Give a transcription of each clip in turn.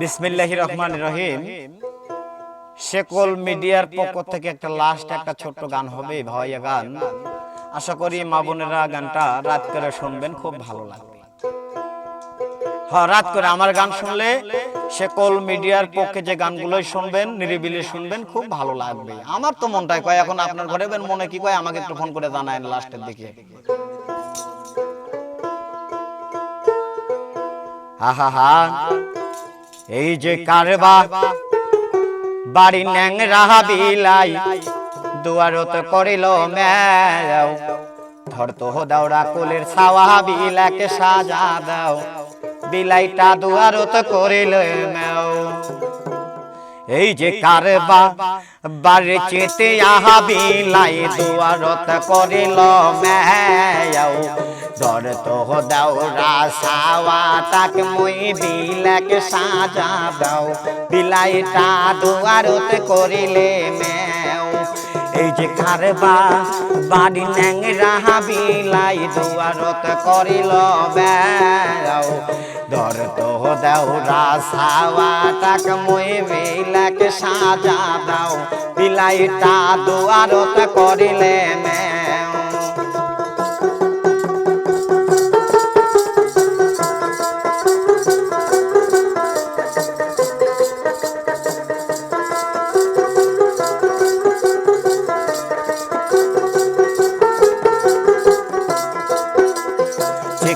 বিসমিল্লাহি রহমান রহিম। মিডিয়ার পক্ষ থেকে একটা লাস্ট একটা ছোট্ট গান হবে ভাইয়া গান। আশা করি গানটা রাত করে শুনবেন, খুব ভালো লাগবে। হ্যাঁ রাত করে আমার গান শুনলে শেকল মিডিয়ার পক্ষে যে গানগুলোই শুনবেন, নিরিবিলি শুনবেন, খুব ভালো লাগবে। আমার তো মনটাই কয়, এখন আপনার ঘরে মনে কি কয়, আমাকে একটু ফোন করে জানায় লাস্টের দিকে। হা হা হা। এই যে কারবা, বাড়ি ন্যাং রাহা বিলাই দুয়ারত করিল মেও ধর তো দাওড়া কোলের ছাওয়া বিলাকে সাজা দাও। বিলাইটা দুয়ারত করিল মেও এই যে কারবা, বাড়ি চেতে আহা বিলাই দুয়ারত করিল মেও ধর তো দাওরা সাওয়া তাক মই বিলাকে সাজা দাও। বিলাইটা দুয়ারত করিলে মেও। এই যে কারবা বাড়ি ন্যাং রাহা বিলাই দুয়ারত করিল বেও ধর তো দেওরা সাওয়া তাক মই বিলাকে সাজা দাও। বিলাইটা দুয়ারত করিলে মেও।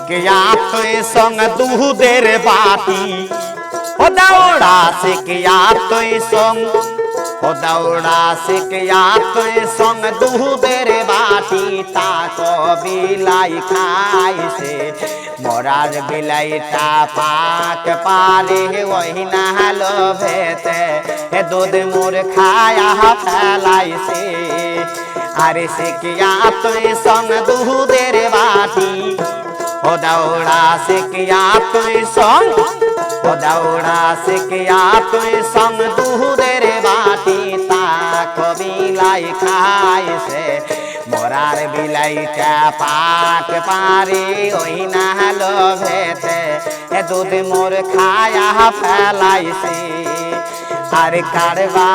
শিকিয়া তুই সঙ্গ দুধের বাটি ও দাওড়া শিকিয়া সঙ্গ? ও দাওড়া শিকিয়া সঙ্গ দুধের বাটি তা বিলাক খাইছে মরার বিলাইটা পাক পারে ওই না লোভেতে এ দুধ মোর খায়া ফেলাইছে আরে শিকিয়া তুই সঙ্গ দুধের বাটি ও দাওড়া শিকিয়া তুই সঙ্গ? ও দাওড়া শিকিয়া তুই সঙ্গ? দুধের বাটি তা কবিলাই খাইছে মরার বিলাইটা পাক পারি, ওই না লোভেতে এ দুধ মোর খায়া ফেলাইছে। আরে কারবা,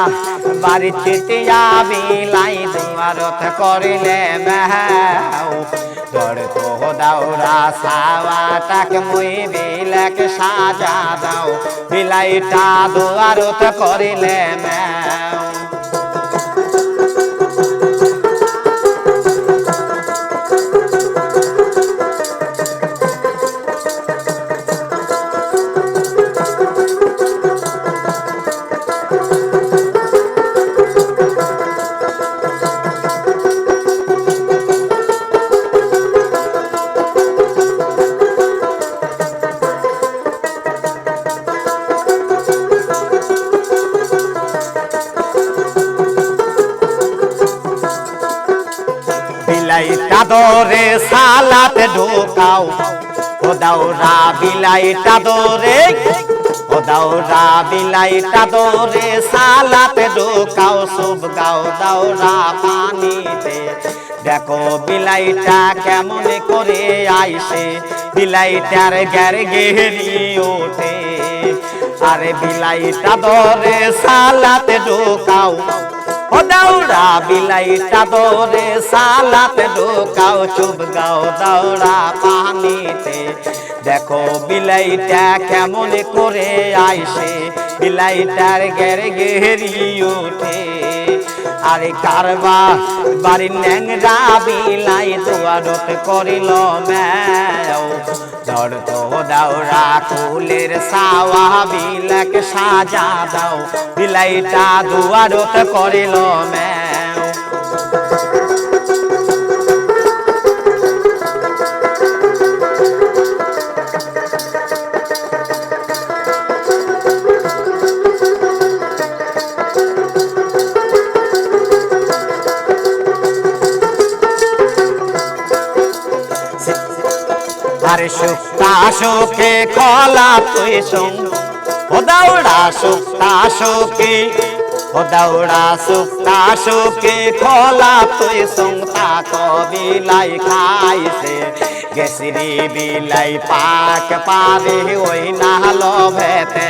বাড়ি চিটিয়া বিলাই দুয়ারত করিলে মেহাও তোর তো দাওরা সাওয়া টাক মুই বিলাক সাজা দাও। বিলাইটা দুয়ারত করিলে মেও বিলাইটা দরে সালাতে ঢোকাও। ও দাওরা বিলাইটা দরে ও দাওরা বিলাইটা দরে সালাতে ঢোকাও, সব গাও দাওরা পানিতে দেখো বিলাইটা কেমন করে আইসে, বিলাইটার গ্যার গেরি ওঠে। আরে বিলাইটা দরে সালাতে ঢোকাও। ও দাওড়া বিলাইটা দরে সালাতে ঢোকাও, চুপ গাও দাওড়া পানিতে। দেখো বিলাইটা কেমন করে আইসে, বিলাইটার গের গেরি ওঠে আরে কারবা বাড়ি ন্যাংরা বিলাই দুয়ারত করিল ধর তো দাও কুলের সাওয়া, বিলাক সাজা দাও। বিলাইটা দুয়ারত করিল ম্যাও। আরে সুক্তা শোকে কলা তুই সং ও দাওড়া সুক্তা শোকে ও দাওড়া সুক্তা শোকে কলা তুই সং তা কবিলাই খাইছে গেছিরি বিলাই পাক পারে ওই না লোভেতে।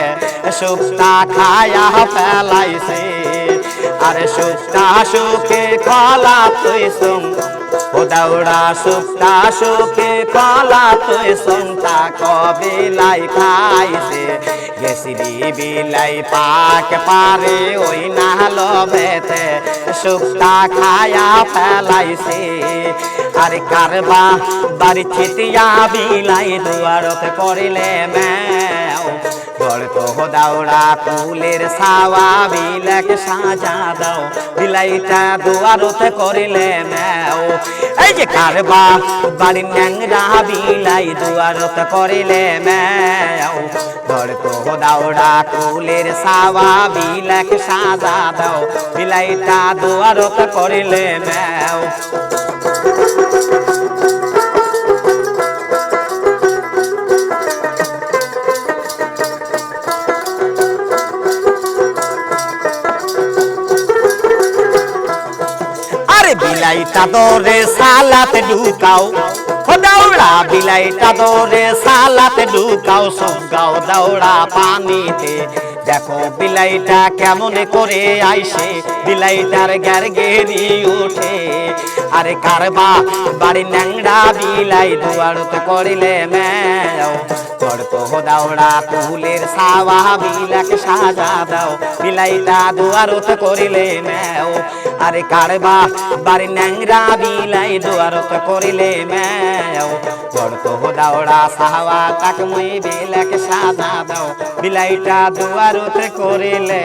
সুক্তা খায়া ফেলাইছে। আরে সুক্তা সুখে কলা তুই সুম। ও দাউড়া সুক্তা সুখে কলা তুই সুমতা কবে লাই খাইছে? গেছিরি বিলাই পাক পারে, ওই না লোভেতে সুক্তা খায়া ফেলাইছে। আরে কারবা বাড়ি ছিটিয়া বিলাই দুয়ারত করিলে ম্যাও। তো দাওড়া ফুলের সাওয়া বিলাক সাজা দাও। বিলাইটা দুয়ারত করিলে ম্যাও। এই যে কারবা বাড়ি ন্যাংরা বিলাই দুয়ারত করিলে ম্যাও। বল তো দাওড়া ফুলের সাওয়া বিলাক সাজা দাও। বিলাইটা দুয়ারত করিলে ম্যাও। বিলাইটা দরে সালাতে ঢুকাও। দৌড়া বিলাই চাদরে সালাতে ঢুকাও সব গাও দৌড়া পানিতে। দেখো বিলাইটা কেমন করে আইসে, বিলাইটার গ্যার গেরি উঠে। আরে কারবা, বাড়ি ন্যাংরা বিলাই দুয়ারতে করিলে তোর তো দাওড়া ফুলের সাওয়া বিলাকে সাজা দাও। বিলাইটা দুয়ারত করিলে ম্যাও। আরে কারবা, বাড়ি ন্যাংরা বিলাই দুয়ারত করিলে তোর তো দাওড়া সাওয়া কাকমই বিলাকে সাজা দাও। বিলাইটা দুয়ারত করিলে